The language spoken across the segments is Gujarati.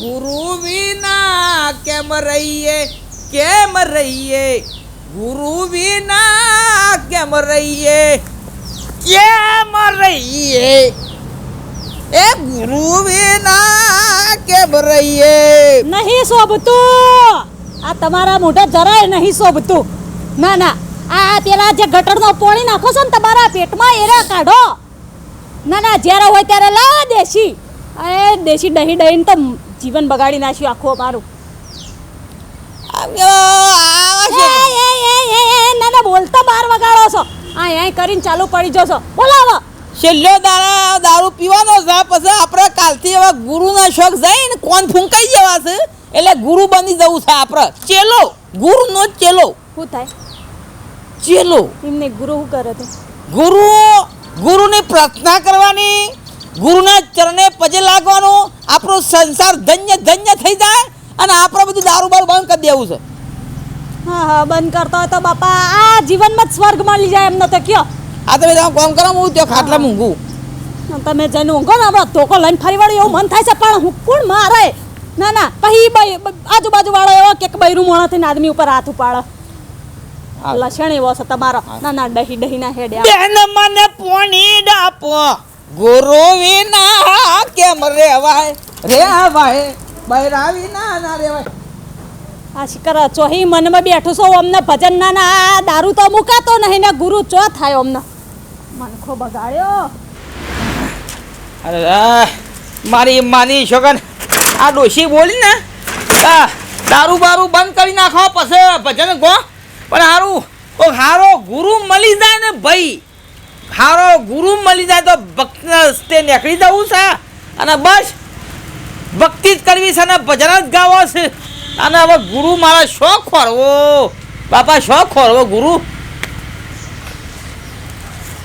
ગુરુ વિના કેમ રહીએ? કેમ રહીએ? ગુરુ વિના કેમ રહીએ? કેમ રહીએ? એ ગુરુ વિના કેમ રહીએ? નહીં શોભતું. આ તમારા મોઢે જરાય નહીં શોભતું. ના ના. આ પેલા જે ગટરનો પોણી નાખો છો ને તમારા પેટમાં એરા કાઢો. ના ના, જ્યારે હોય ત્યારે લાવા દેશી. એ દેશી દહીં દહીં તો જીવન બગાડી નાખ્યું આખું મારું આમ જો આવા એ છે એ એ એ એ ના ના બોલતા બાર વગાડો છો. આ અહીં કરીને ચાલુ પડી જશો. બોલાવો છેલ્લો દાડા દારૂ પીવાનો છે પછી આપણે કાલથી હવે ગુરુના શોખ જઈને કોણ ફૂંકાઈ જવા છે? એટલે ગુરુ બની જવું છે આપણે. ચેલો ગુરુનો જ ચેલો. શું થાય? ચેલો. એમને ગુરુ શું કરે છે ગુરુ ગુરુની પ્રાર્થના કરવાની. ગુરુના ચરણે પજે લાગવાનું આપણો સંસાર ધન્ય ધન્ય થઈ જાય અને આપણે બધું દારૂ બારૂ બંધ કરી દેવું છે. હા હા બંધ કરતો હોય તો બાપા આ જીવનમાં જ સ્વર્ગ મળી જાય એમને તો કયો. આ તમે તમે કોમ કરો હું ત્યાં ખાટલા મૂંઘું તમે જઈને ઊંઘો ને હમણાં ધોકો લઈને ફરી વળ્યું એવું મન થાય છે પણ હું કોણ મારે? ના ના પછી ભાઈ આજુબાજુ વાળો એવો કે બૈરું મોણા થઈને આદમી ઉપર હાથ ઉપાડો. લક્ષણ એવો છે તમારો. ના ના ડહી ડહી ના હેડ્યા બેન મને પોણી ડાપો. ગુરુ વિના કેમ રેવાય? રેવાય? બૈરા વિના ના રેવાય. આ શિકર ચોહી મનમાં બેઠું છો અમને ભજન ના ના દારૂ તો મુકાતો નહીં ને ગુરુ ચો થાય અમને? મનખો બગાડ્યો. અરે મારી માની છોકન આ ડોશી બોલી ને દારૂ બારૂ બંધ કરી નાખો પછી ભજન ગો. પણ હારું કોઈ હારો ગુરુ મળી જાય ને ભાઈ. હારો ગુરુ મળી જાય તો ભક્તના રસ્તે નીકળી જવું છે. અને બસ ભક્તિ જ કરવી છે અને ભજન જ ગાવો છે. અને હવે ગુરુ મારા શોખ ખોરવો બાપા શોખ ખોરવો ગુરુ.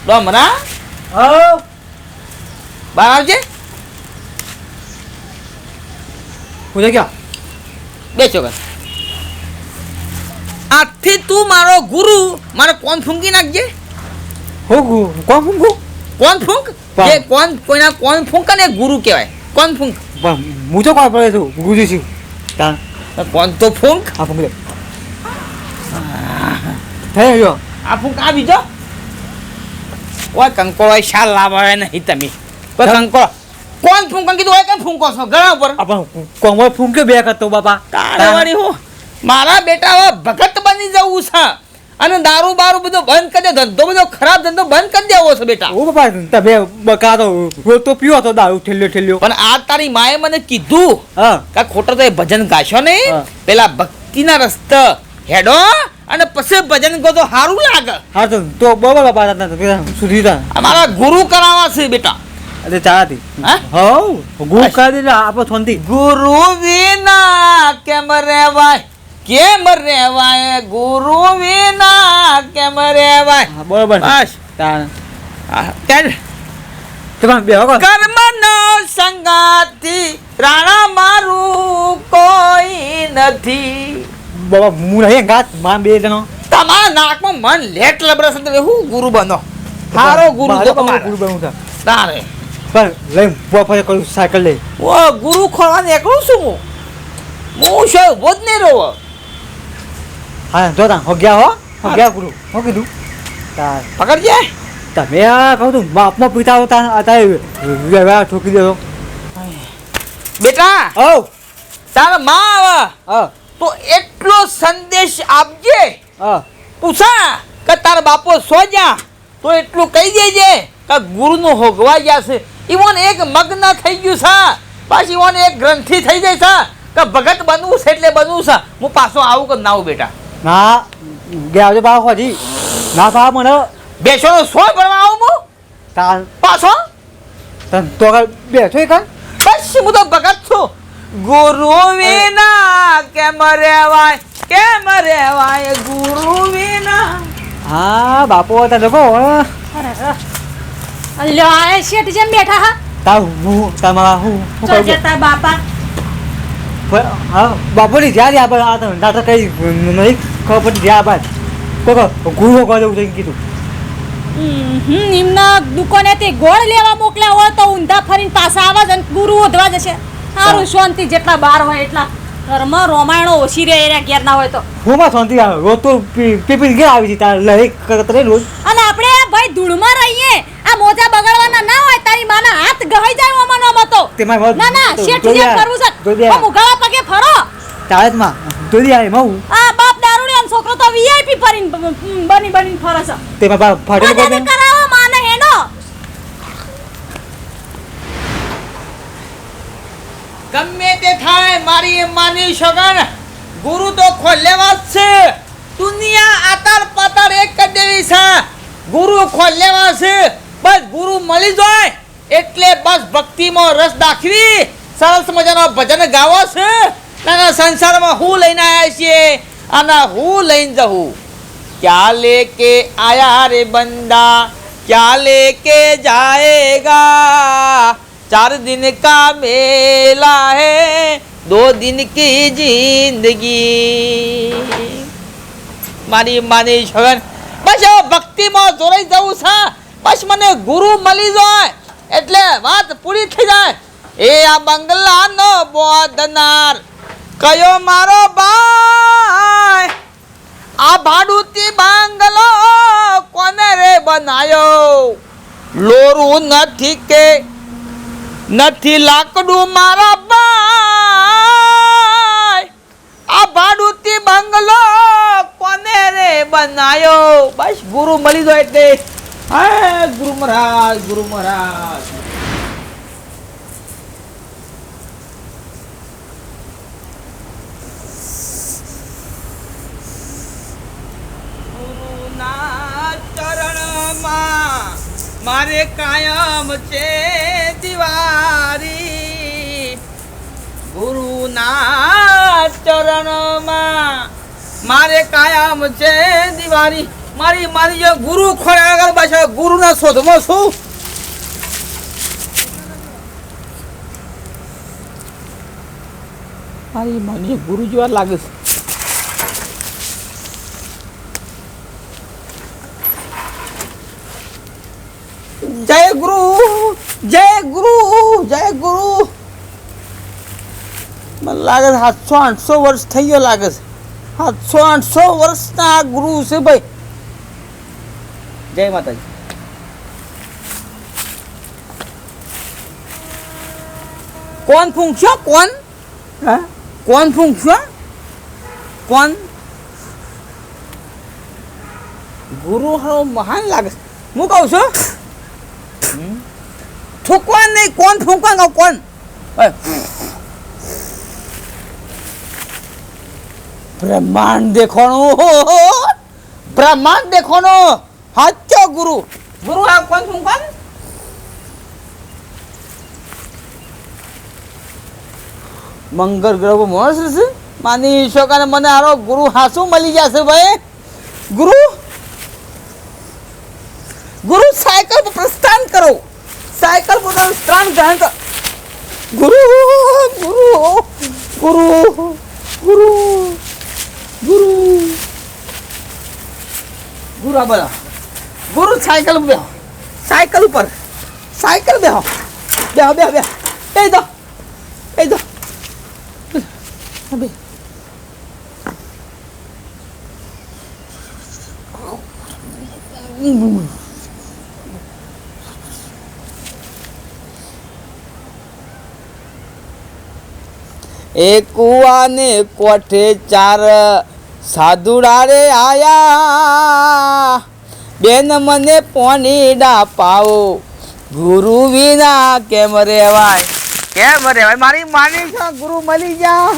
ડોમરા બહાર આવજે. પૂછે ક્યાં? બે ચોકસ આજથી તું મારો ગુરુ મારે કોણ ફૂંકી નાખજે? હું કોણ ફૂંક કોણ ફૂંક? કોણ? જે કોણ કોઈના કોણ ફૂંક ને ગુરુ કહેવાય. કોણ ફૂંક? હું તો કોણ પડે છું? ગુરુ છું. તાન કોણ તો ફૂંક? આ ફૂંક થઈ ગયો. આ ફૂંક આ બીજો? ઓય કંકો હોય શાલ લાવે નહીં તમે. ઓય. કંકો કોણ ફૂંક? કીધું હોય કે ફૂંકો છો? ગળા ઉપર. આપણ કોમળ ફૂંકે બે કરતો બાપા. તારા વાળી હું? મારા બેટા હવે ભગત બની જવું છે. અને દારૂ બારૂ બધો બંધ કરી દે. ધંધો બધો ખરાબ ધંધો બંધ કરી દેવો છે બેટા. ઓ બાપા તમે બકા તો રોજ તો પીવો તો દારૂ ઠેલ્યો ઠેલ્યો. પણ આ તારી માએ મને કીધું હા. કે ખોટો તો એ ભજન ગાશો નહીં. પેલા ભક્તિના રસ્ત હેડો અને પછી ભજન ગો તો સારું લાગે. હા તો તો બરાબર બાપા સુધી અમારા ગુરુ કરાવવા છે બેટા. અરે ચાતી હા? ગુરુ કરી દે આપણે શાંતિ. ગુરુ વિના કેમ રેવાય કેમ રેવાય? ગુરુ વિના કેમ રેવાય? બરોબર. બસ. બે હકો કર્મનો સંગાથી રાણા મારું કોઈ નથી. બાબા હું નહીં ગાત? માં બે જણો. તમારા નાકમાં મન લેટ લબરસ તમે હું ગુરુ બનો? હારો ગુરુ તો ગુરુ બનવું છે. તારે પણ લઈ બપોરે કરું સાયકલ લઈ. ઓ ગુરુ ખોલવા નીકળું છું હું? હું છે ઊભો જ નહીં રહો હા જો તા હો ગયા હો. હો ગુરુ. હો કીધું? તાર પકડજે. તમે કહું તું બાપમાં પિતા હતા અત્યારે ઠોકી દેતો બેટા! હો તારા માં આવે. તો એટલો સંદેશ આપજે. હા. પૂછા કે તારા બાપો સો જા તો એટલું કહી દેજે કે ગુરુનું હોગવા ગયા છે. ઈવોને એક મગ્ન થઈ ગયું છે. પાછી ઈવોને એક ગ્રંથિ થઈ જાય છે કે ભગત બનવું છે એટલે બનવું છે. હું પાછો આવું કે ના આવું બેટા. ના ગયા આવજો બા ખોજી ના પા મને બેસો સો ભણવા આવું હું. તા પાછો? તન તો આગળ બેસો એક બસ હું તો ભગત છું. ગુરુ વિના કેમ રેવાય કેમ રેવાય ગુરુ વિના? હા બાપો તા લોકો અલ્યો આ શેઠ જેમ બેઠા હા? તા હું તમારા હું તો જતા બાપા. હા બાપોની જ્યાં આપણે આ તો ના તો કઈ નહીં. ખબર પડી બાદ કોકો ગુરુ કહો જવું છે કીધું. હમ એમના દુકાનેથી ગોળ લેવા મોકલ્યા હોય તો ઊંધા ફરીને પાછા આવા જ ગુરુ ઓધવા જશે. સારું. શાંતિ જેટલા બાર હોય એટલા. ઘરમાં રોમાયણો ઓછી રહે એના ઘેર ના હોય તો. હું શાંતિ આવે. રોજ તો પી પી પી ઘેર આવી છે તાર લઈ કરે રોજ. અને આપણે ભાઈ ધૂળમાં રહીએ. આ મોજા બગાડવાના ના હોય તારી માના હાથ ગહાઈ જાય ઓમાનો મતો તેમાં ના ના શેઠ જે કરવું છે. આ મુગાવા પગે ફરો. તારે માં દોરી આવે. મઉ આ બાપ દારૂડિયાનો છોકરો તો વીઆઈપી બ- બની બની ફરે છે. તે બાબા ફાટેલું કરી કરાવો માને હેડો. ગમે તે થાય મારી માની સગન ગુરુ તો ખોલેવા છે. દુનિયા આતાર પાતાર એક કરી દેવી છે. ગુરુ ખોલેવા છે. બસ ગુરુ મળી જાય. એટલે બસ ભક્તિમાં રસ દાખવી. સરસ મજાનો ભજન ગાવો છે. અને સંસારમાં હું લઈને આવ્યા છીએ? અને હું લઈને જવું? ક્યાં લેકે આયા રે બંદા? ક્યાં લેકે જાયેગા? ચાર દિન કા મેલા હે, દો દિન કી જિંદગી. મારી માની છગન બસ ભક્તિમાં જોડાઈ જવું છે. બસ મને ગુરુ મળી જાય, એટલે વાત પૂરી થઈ જાય. એ આ બંગલાનો બોધનાર. કયો મારો ભાઈ? આ ભાડુતી બાંગલો કોને રે બનાયો? લોરું નથી કે, નથી લાકડું મારા ભાઈ? આ ભાડુતી બંગલો કોને રે બનાયો? બસ ગુરુ મળી જાય એટલે હા, ગુરુ મહારાજ ગુરુ મહારાજ. ગુરુના ચરણમાં મારે કાયમ છે દિવારી. ગુરુના ચરણમાં મારે કાયમ છે દિવારી. મારી મારી જે ગુરુ ખોરે આગળ પાછળ ગુરુના શોધમાં છું મારી મને ગુરુ જેવા લાગે છે. જય ગુરુ જય ગુરુ જય ગુરુ. મને લાગે છે સાતસો આઠસો વર્ષ થઈ ગયો લાગે છે. સાતસો આઠસો વર્ષના આ ગુરુ છે ભાઈ. જય માતાજી. કોણ ફૂંકશો? કોણ? હા? કોણ ફૂંકશો? કોણ? ગુરુ હારો મહાન લાગે છે. હું કહું છું? ફૂંકવા નહીં કોણ ફૂંકવા કોણ? બ્રહ્માંડ દેખાણું બ્રહ્માંડ દેખાણું. સાચો ગુરુ. ગુરુ આ કોણ ફૂંકવા મંગળ ગ્રહ મોસ છે માની શોકાને મને હારો ગુરુ હાસુ મળી જશે ભાઈ. ગુરુ સાયકલ પર પ્રસ્થાન કરો સાયકલ પર સ્થાન ગ્રહણ કરો ગુરુ ગુરુ ગુરુ ગુરુ ગુરુ ગુરુ આ બધા ગુરુ સાયકલ ઉપર બેહો સાયકલ ઉપર સાયકલ બેહો બેહો બેહો બેહો બે દો બે એ કુવાને કોઠે ચાર સાધુડા રે આયા. બેન મને પોનીડા પાઓ ગુરુ વિના કેમ રેવાય? કેમ રેવાય? મારી માની છે ગુરુ મળી જા.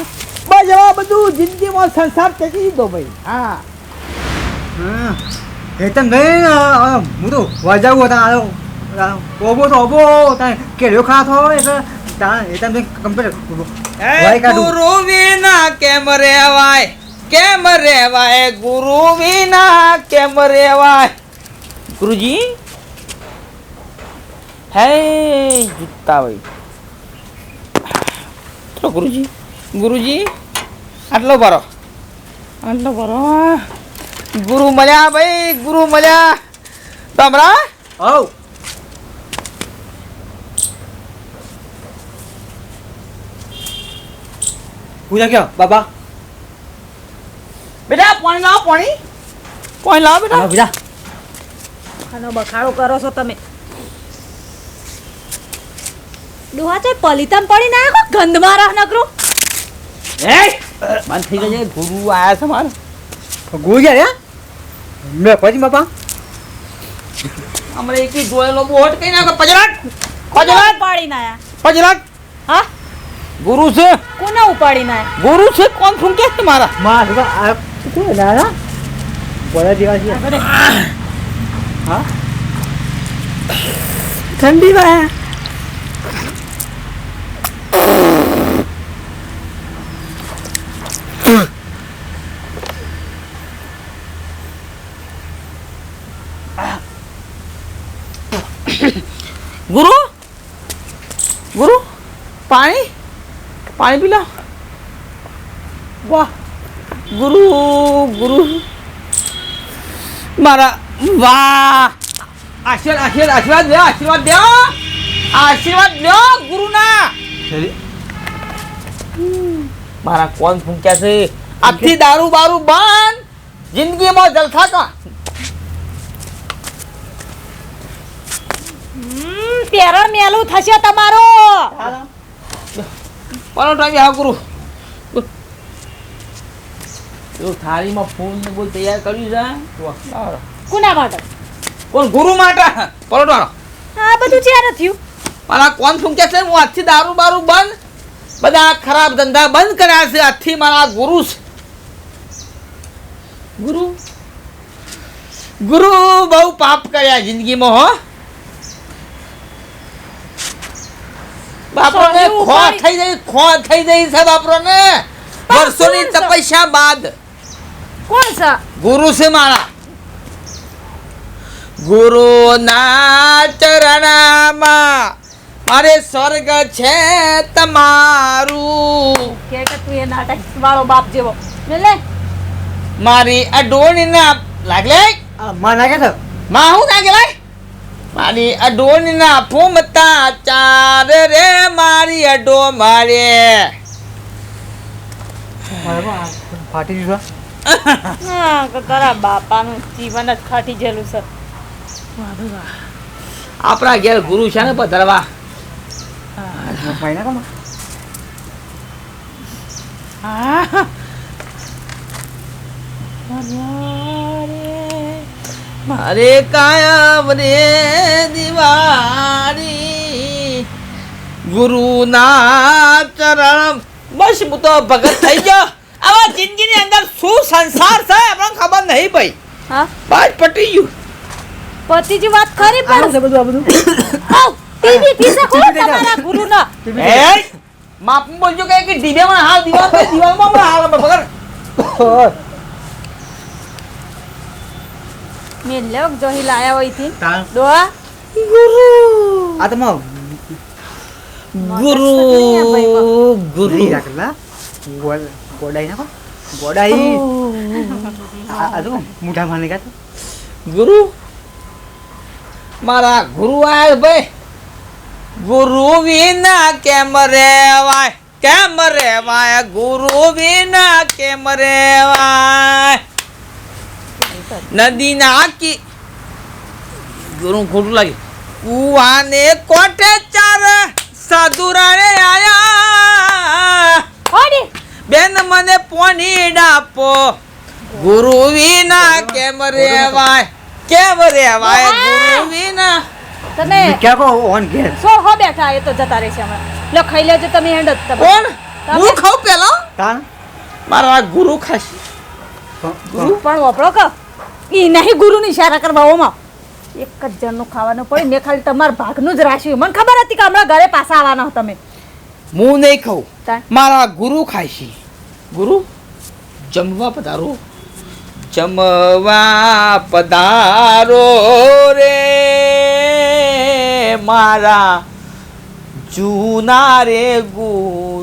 બસ એવા બધું જિંદગીમાં સંસાર ચકી દીધો ભાઈ. હા. હા. તો ગઈ હું તો વજાવું હતા ઓબો તો ઓબો કેળ્યો ખાતો એટલે ગુરુ વિના કેમ રેવાય? કેમ રેવાય? ગુરુ વિના કેમ રેવાય? ગુરુજી? હે જૂતા ભાઈ. ગુરુજી. ગુરુજી આટલો ભરો. આટલો ભરો? ગુરુ મળ્યા ભાઈ ગુરુ મળ્યા. તમરા હવ. પૂજા ક્યાં? બાબા બેટા પાણી લાવો પાણી. પાણી લાવો બેટા. હા પૂજા આનો બખાડો કરો છો તમે. ડોહા છે પલિતમ પડી ના કો ગંધમાં રહ નકરો. એ મન થઈ ગયો ગુરુ આયા છે માર. ગુરુ ગયા મે પછી બાપા. અમરે એકી જોયેલો બોટ કઈ નાખો? પજરાટ. પજરાટ. પાડી ના આયા? પજરાટ. હા? ગુરુ છે કોને ઉપાડી ના આયા ગુરુ છે કોણ ફૂંકે છે મારા માં બાબા આ શું ના ના બોલા જેવા છે હા ઠંડી વાય ગુરુ ગુરુ પાણી પાણી પી લો. વાહ ગુરુ ગુરુ. મારા વાહ. આશીર્વાદ આશીર્વાદ આશીર્વાદ દો આશીર્વાદ દો આશીર્વાદ દો ગુરુના. મારા કોણ ફૂંક્યા છે? આખી દારૂ બારૂ બંધ. જિંદગીમાં જલસા કા? હમ, મેલું થશે તમારો. કોનો ટાઈમ હા ગુરુ જો થાળીમાં ફૂલ ને બોલ તૈયાર કર્યું છે કોના માટે? કોણ ગુરુ માટે? પરોટો આ બધું ચારે થયું. મારા કોણ ફૂંકે છે? હું આજથી દારૂ બારૂ બંધ. બધા ખરાબ ધંધા બંધ કર્યા છે. આજથી મારા ગુરુ છે. ગુરુ? ગુરુ બહુ પાપ કર્યા જિંદગીમાં હો. બાપરોને ખો થઈ જઈ ખો થઈ જઈ છે બાપરોને વર્ષોની? તપસ્યા બાદ. કોણ છે? ગુરુ છે મારા. ગુરુના ચરણમાં મારે સ્વર્ગ છે તમારું. કે કે તું એ નાટક વાળો બાપ જેવો. લે મારી અડોણીના લાગલે? આ માં નાખે તો માં હું ના કહેવાય મારી અડોણીના ફૂમતા ચાર રે મારી અડો મારે. ફાટી દીધો તારા બાપાનું જીવન જ ખાટી ગયેલું છે. આપણા ઘેર ગુરુ છે ને પધરવા. હા ના કમા મારે કાયમ રે દિવાળી ગુરુના ચરણ. બસ હું તો ભગત થઈ ગયો. આવા જિંદગીની અંદર શું સંસાર છે આપણને ખબર નહીં ભાઈ. હા? બસ પટી ગયું. પતિજી વાત ખરી પણ. આ બધું આ બધું? આવ ટીવી પીસે ખો ટીવી દેખાય. તમારા ગુરુના? એ માપ બોલજો કે કે ડીબેમાં હાલ દીવાલ પે હાલ પકડ. ઓય, મેં લેવ જોહી લાયા હોયથી. તાણ. ગુરુ. આ તમમાં ગુરુ ગુરુ. નહીં રાખેલા. ગોળ- ગોડાઈ નાખો. ગોડાઈ આ તો મોઢા માને કાઢો ગુરુ. મારા ગુરુ આયા ભાઈ. ગુરુ વિના કેમ રેવાય? કેમ રેવાય? ગુરુ વિના કેમ રેવાય? નદી નાકી ગુરુ ખોટું લાગે. કુવાને કોટે ચાર સાધુરાણે આયા. બેન મને પોની ડાપો. ગુરુ વિના કેમ રેવાય? કેમ રેવાય ગુરુ વિના? તમે ક્યાં કો ઓન કે સો હો બેઠા એ તો જતા રહેશે હમણાં લો ખાઈ લેજો તમે હેન્ડ જ તમે. કોણ? હું ખાઉં પેલો? તાણ? મારા ગુરુ ખાશે. ગુરુ પણ વપરો ક? ઈ નહીં ગુરુની ઇશારા કરવા ઓમાં. એક જ જણનું ખાવાનું પડ્યું મેં ખાલી તમારા ભાગનું જ રાખ્યું. મને ખબર હતી કે હમણાં ઘરે પાછા આવવાના તમે. હું નહીં ખાઉં. મારા ગુરુ ખાઈશી ગુરુ જમવા પધારો. જમવા પધારો રે. મારા જૂના રે ગુરુ.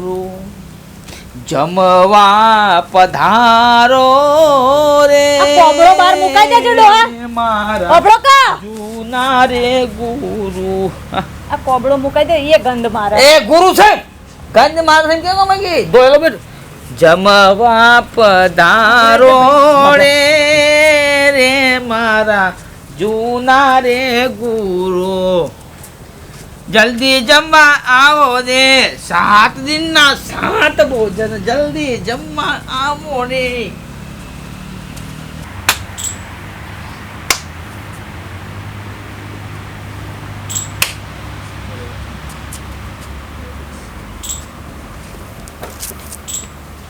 જમવા પધારો રે. કોબળો બાર મુકાઈ દેજો, ડોહા. મારા કોબળો કા? જૂના રે ગુરુ. આ કોબળો મુકાઈ દે એ ગંધ મારે. એ ગુરુ છે. ગંજ મારે છે કેમ માંગી દોયલો બેટ. જમવા પધારો રે રે મારા જૂના રે ગુરુ. જલ્દી જમવા આવો રે સાત દિનના સાત ભોજન જલ્દી જમવા આવો રે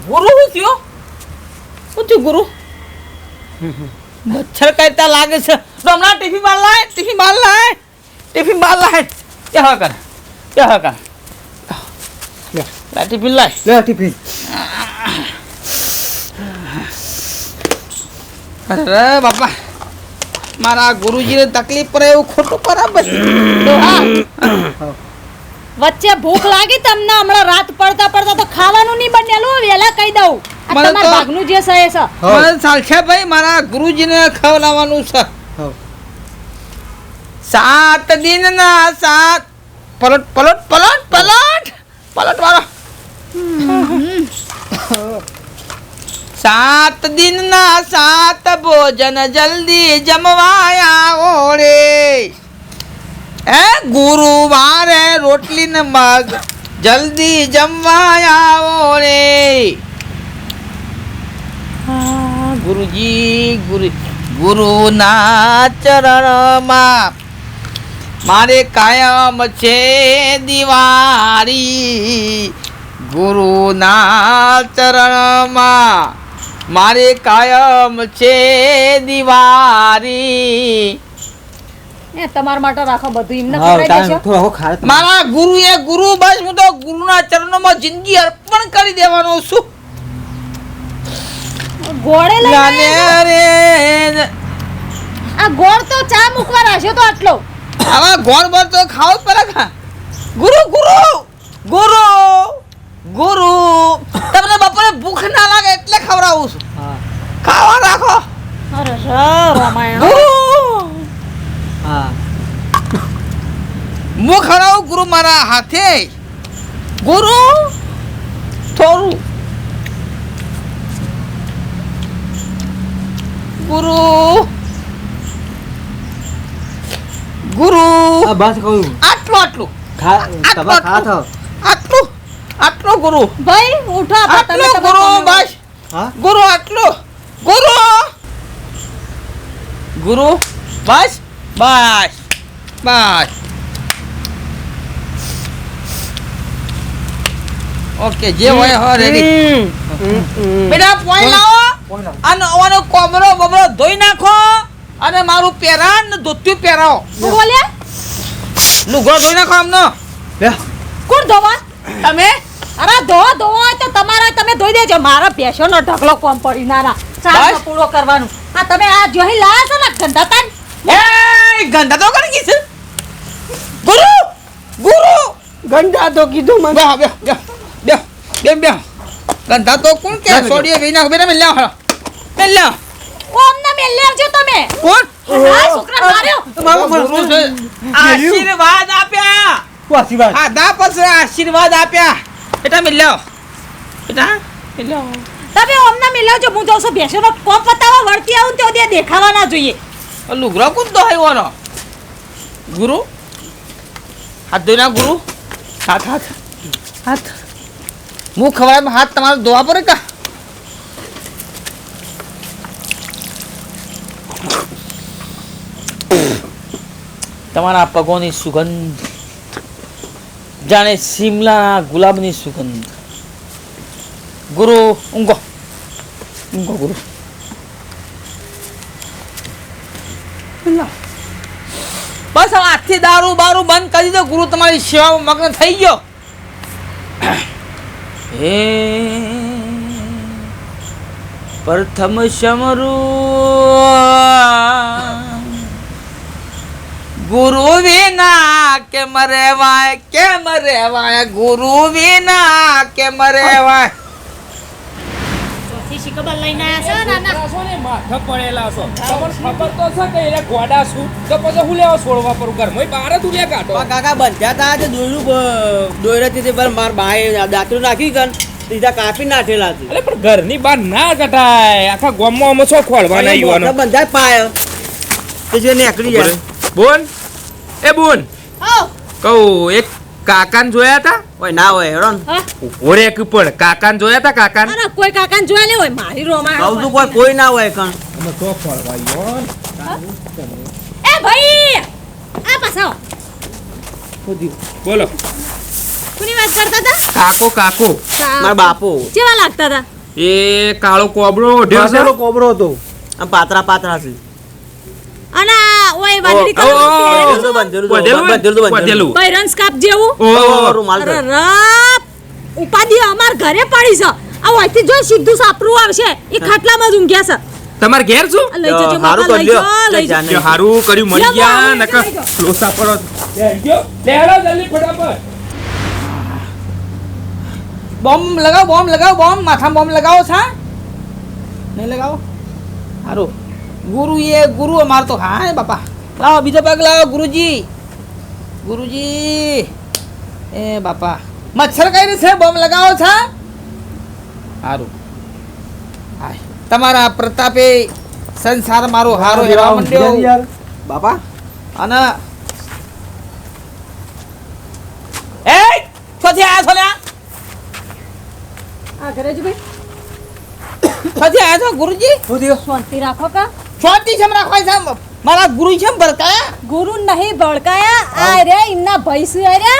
ગુરુ શું થયો? શું થયું ગુરુ? મચ્છર કરતા લાગે છે. હમણાં ટિફિન બાર લાય ટિફિન બાર લાય ટિફિન બાર લાય. કે હા Ya કે Ya. કર લે. લાય ટિફિન લાય લે અરે બાપા મારા ગુરુજીને તકલીફ પડે એવું ખોટું બરાબર વચ્ચે ભૂખ લાગી તમને હમણાં રાત પડતા પડતા તો ખાવાનું નહીં બનેલું વેલા કહી દઉં. મને તો- ભાગનું જે સહે છે. મને ચાલશે ભાઈ મારા ગુરુજીને ખવડાવવાનું છે. સાત દિનના સાત. પલટ પલટ પલટ પલટ. પલટ વાળો. સાત દિનના સાત ભોજન જલ્દી જમવાયા ઓળે. એ ગુરુવારે રોટલી ને મગ જલ્દી જમવાયા ઓળે. ગુરુજી, ગુરુ, ગુરુના ચરણમાં મારે કાયમ છે દિવારી ગુરુના ચરણમાં મારે કાયમ છે દિવારી તમારા માટે રાખો બધું એમને. મારા ગુરુ એ ગુરુ બસ હું તો ગુરુના ચરણોમાં જિંદગી અર્પણ કરી દેવાનો ગોળે લઈને છો? આ ગોળ તો ચા મૂકવા રાખ્યો તો આટલો. આવા ગોળ બોળ તો ખાવ જ પડે ખા ગુરુ ગુરુ ગુરુ ગુરુ તમને બપોરે ભૂખ ના લાગે એટલે ખવડાવું છું હા ખાવા રાખો અરે ર રામાયણ ગુરુ હા હું ખવડાવું ગુરુ મારા હાથે ગુરુ થોડું ગુરુ ગુરુ. બસ કહું. આટલું આટલું. ખા તમે ખા થો આટલું આટલું ગુરુ. ભાઈ ઉઠો આટલું ગુરુ બસ. ગુરુ આટલું. ગુરુ. ગુરુ બસ. બસ. બસ. ઓકે જે હોય હો રેડી બેટા પોઈન્ટ લાવો? અને ઓનો કોમરો બમરો ધોઈ નાખો. અને મારું પહેરાન ને ધોત્યું પહેરાવો. શું બોલ્યા લુગડો ધોઈ નાખો આમનો. લે. કોણ ધોવા? તમે? અરે ધો ધો તો તમારા તમે ધોઈ દેજો. મારા ભેંસોનો ઢગલો કોમ પડી નારા ચાલો પૂરો કરવાનું. હા તમે આ જોઈ લાયા છો ને ગંધાતાન એ ગંધા તો કરી ગઈ છે. ગુરુ ગુરુ. ગંધા તો કીધું મને. બેહો બે બે બે બેહો બેહો. ગંધા તો કોણ કે ના, વિના બેટા મેં હળો. મેં લ્યાવો ઓમ ના મેલ લેવજો તમે. કોણ? હા છોકરા માર્યો. મારો ગુરુ છે. આશીર્વાદ આપ્યા. વાસી વાત ખાધા પછી આશીર્વાદ આપ્યા. બેટા મેં બેટા મેં તમે ઓમ ના મેલ લેવજો હું જાઉં છું ભેંસોનો કોમ પતાવા વળતી આવું તો તે દેખાવા ના જોઈએ. લુગરો કોણ તો આવ્યો ગુરુ? હાથ ધોઈ ના ગુરુ? હાથ હાથ. હાથ. મું ખવડાવ હાથ તમારો ધોવા પડે કા? તમારા પગોની સુગંધ. જાણે શિમલાના ગુલાબની સુગંધ. ગુરુ, ઊંઘો. ઊંઘો, ગુરુ. બસ હવે આજથી દારૂ બારૂ બંધ કરી દો. ગુરુ, તમારી સેવામાં મગ્ન થઈ ગયો. હે પ્રથમ સમરું ગુરુ વિના કેમ રેવાય કેમ રેવાય? ગુરુ વિના કેમ મરેવાય શીખબર લઈને આવ્યા છે નાના છો ને માથે પડેલા છો. તમને ખબર તો છે કે એને ગોડા શું તો પછી હું લેવા છોડવા પર ઘરમાં? બાર તું લે કાઢો. પણ કાકા બંધ્યા તા તે દોયરું દોયરાથી તે પર માર બાય દાંતરું નાખી ગન સીધા કાપી નાખેલા હતી અરે પણ ઘરની બહાર ના કટાય આખા ગામમાં અમે છો ખોલવાના યુવાનો બંધાય પાયો. તે જે નીકળી જાય બોન એ બોન હો કહું એક કાકાને જોયા હતા? ઓય ના હોય હેડો ને. હા? ઊભો રે એક પણ કાકાન જોયા હતા કાકાન? અરે કોઈ કાકાન જોયા લે હોય મારી રોમાં કહું છું કોઈ કોઈ ના હોય કણ. અમે છો ખોલવા યુવાન એ ભાઈ આ પાછા. બોલો. કોની વાત કરતા હતા? કાકો કાકો. મારા બાપો. કેવા લાગતા હતા? એ કાળો કોબરો ઓઢ્યો કોબરો હતો. આ પાતરા પાતરા છે. અને વાદળી કલર બંધેલું? બંધેલું જેવું રૂમાલ ઉપાધિ અમાર ઘરે પડી છે. આ ઓયથી જો સીધું સાપરું આવશે. એ ખાટલામાં જ ઊંઘ્યા છે. તમાર ઘેર છું? લઈ જજો હારું કર્યું. જાઓ હારું કર્યું મળી ગયા નક લોસા પડો લેજો લેડો જલ્દી ફટાફટ. બોમ્બ લગાવો બોમ્બ લગાવો બોમ્બ. માથા બોમ્બ લગાવો છા? નહીં લગાવો? હારું. ગુરુ એ ગુરુ અમાર તો હા બાપા. લાવો બીજો પગ લાવો ગુરુજી. ગુરુજી. એ બાપા. મચ્છર કઈ રીતે છે? બોમ્બ લગાવો છા? સારું તમારા પ્રતાપે સંસાર મારો હારો હેવા માંડ્યો. બાપા. અને એ છોથી આયા છો લ્યા? આ ઘરે જ ભાઈ. છોથી આયા છો ગુરુજી? શું થયું? શાંતિ રાખો કા? શાંતિ છે રાખવાય છે મારા ગુરુ છે બરકાયા ગુરુ નહીં ભડકાયા. આ રે એમના ભાઈ છે રે.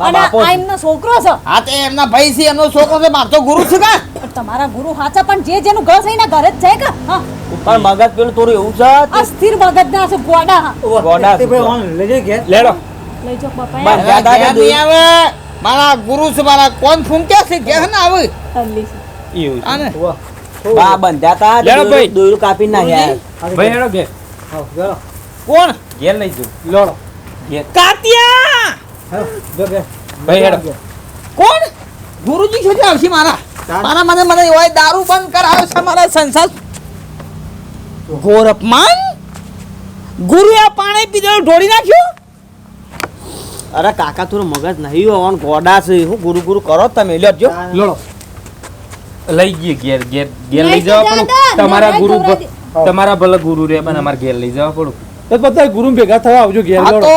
મારા અને આ એમનો છોકરો છે. હા તે એમના ભાઈ છે એમનો છોકરો છે. મારો તો ગુરુ છે કા? તમારા ગુરુ હાચા પણ જે જેનું ઘર છે એના ઘરે જ જાય કે? હા. પણ મગજ પેલું થોડું એવું છે? અસ્થિર મગજ ના છે ગોડા. હા. ગોડા તે ભાઈ ઓન લઈ ઘેર. લેડો લઈ જાઓ બાપા દાદા નહીં આવે. મારા ગુરુ છે મારા કોણ ફૂંક્યા છે? ઘેર ના આવે. તલ્લી છે. એવું છે. બા બંધ્યા તા કાપી નાખ્યા. ભાઈ હેડો ઘેર. હા ચાલો કોણ? ઘેર લઈ જાઓ લોડો. કાતિયા! જો ઘેર ભાઈ હેડો. કોણ? ગુરુજી છે આવશે મારા. મારા મને મને હોય દારૂ બંધ કરાવે છે મારા સંસાર. ઘોર અપમાન ગુરુએ પાણી પીધો ઢોળી નાખ્યું? અરે કાકા તું મગજ નહીં હોવાનું ગોડા છે. હું ગુરુ ગુરુ કરો તમે. લ્યો જો લોડો. લઈ જઈએ ઘેર ઘેર ઘેર લઈ જવા જવા દો, તમારા ગુરુ તમારા ભલે ગુરુ રે પણ અમારે ઘેર લઈ જવા પડું. તો બધા ગુરુ ભેગા થવા આવજો ઘેર તો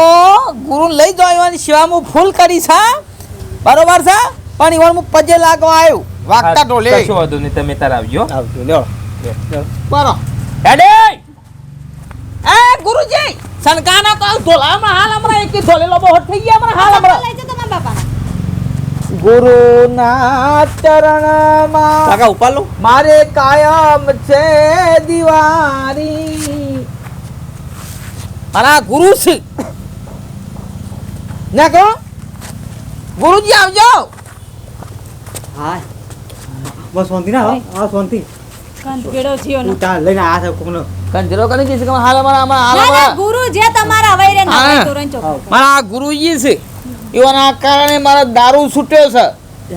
ગુરુ લઈ જવાની સેવામાં ફૂલ કરી છે બરોબર છે? પણ ઈવન હું પજે લાગવા આવ્યું. વાગતા ઢોલે કશું વાંધો નહીં તમે તાર આવજો. આવજો લ્યો બરો. હેડે એ ગુરુજી સનકાના તો ઢોલામાં હાલ હમણાં એક ઢોલેલો બહુ થઈ ગયા હમણાં હાલ હમણાં. લઈ જતો તમારા બાપા. ગુરુના ચરણમાં કાકા ઉપાડ લો મારે કાયમ છે દિવારી મારા ગુરુ છે. ને કહો ગુરુજી આવજો. હા બસ શાંતિ ના હા. શાંતિ. જીઓ તું લઈને આ છે કે હાલ હાલ ગુરુ જે તમારા હવે રે તોરણ ચોક મારા ગુરુજી છે. એવાના કારણે મારો દારૂ છૂટ્યો છે.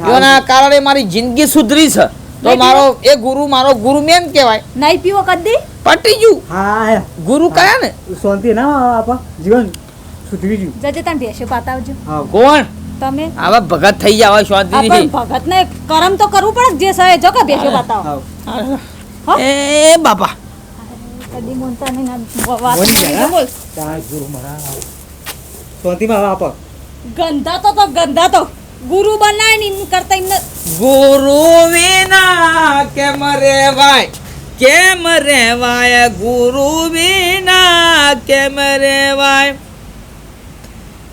એવાના કારણે મારી જિંદગી સુધરી છે. તો મારો એ ગુરુ મારો ગુરુ મેન કહેવાય. નહીં પીવો કદી? પટી ગયું. હા ગુરુ કયા ને? શાંતિ ના આપા જીવન સુધરી ગયું. જજે તને ભેંસો પાતાવજો હા. કોણ? તમે? આવા ભગત થઈ જાવ શાંતિ ની પણ ભગત ને કરમ તો કરવું પડે જે સહે જો કે ભેંસો પાતાવ? એ બાપા. કદી બોલતા નહીં ના વાત બોલી કરી ગયા, તો બોલ. તાર ગુરુ મારા શાંતિમાં આપા ગંધા તો તો ગંધા તો. ગુરુ બનાય ને કરતા એમને ગુરુ વિના કેમ રેવાય? કેમ રેવાય? ગુરુ વિના કેમ રેવાય?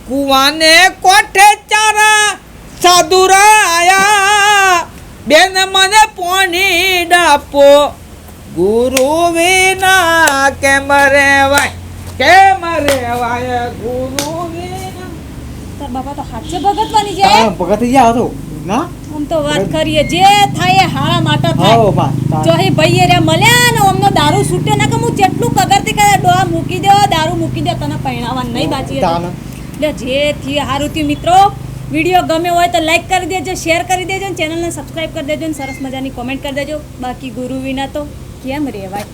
કુવાને કોઠે ચારા? સાધુરાયા. બેન મને પોણી ડાપો. ગુરુ વિના કેમ રેવાય? કેમ રેવાય? ગુરુ તાર બાપા તો હાચે ભગતવાની બની હા ભગત ગયા હતો ના? આમ તો વાત કરીએ જે થાય હાળા માટા થાય. જો હે ભાઈ રે મળ્યા ને અમનો દારૂ છૂટ્યો ના કે હું જેટલું કગરતી કરે ડોહા મૂકી દો દારૂ મૂકી દો તને પૈણાવા નહીં બાચી એટલે જે થી હારું થયું મિત્રો વીડિયો ગમે હોય તો લાઈક કરી દેજો શેર કરી દેજો અને ચેનલને સબસ્ક્રાઈબ કરી દેજો અને સરસ મજાની કોમેન્ટ કરી દેજો. બાકી ગુરુ વિના તો કેમ રહેવાય